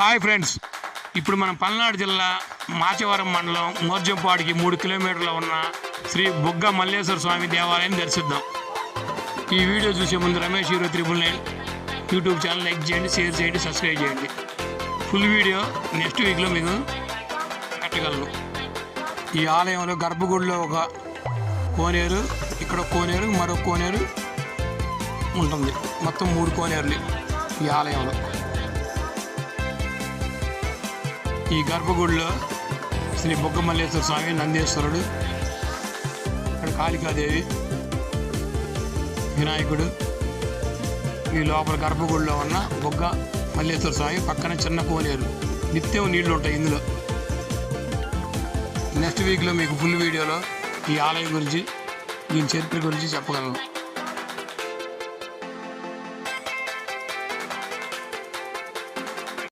Hi friends. ఇప్పుడు మనం పల్నాడు జిల్లా మాచవరం మండలం మోర్జంపాడికి మూడు కిలోమీటర్ల ఉన్న శ్రీ బుగ్గ మల్లేశ్వర స్వామి దేవాలయం దర్శిద్దాం. ఈ వీడియో చూసే ముందు Ramesh hero triple nine YouTube channel like చేయండి షేర్ చేయండి సబ్స్క్రైబ్ చేయండి. ఫుల్ వీడియో నెక్స్ట్ వీక్లో మీకు పెట్టగలను. ఈ ఆలయంలో గర్భగుడిలో ఒక కోనేరు ఇక్కడ కోనేరు మరో కోనేరు ఉంటుంది. మొత్తం మూడు కోనేరులు ఈ ఆలయంలో. ఈ గర్భగుడిలో శ్రీ బొగ్గమల్లేశ్వర స్వామి నందీశ్వరుడు ఇక్కడ కాళికాదేవి వినాయకుడు ఈ లోపల గర్భగుడిలో ఉన్న బొగ్గ మల్లేశ్వర స్వామి పక్కన చిన్న కోనేరు. నిత్యం నీళ్ళు ఉంటాయి ఇందులో. నెక్స్ట్ వీక్లో మీకు ఫుల్ వీడియోలో ఈ ఆలయం గురించి దీని చరిత్ర గురించి చెప్పగలను.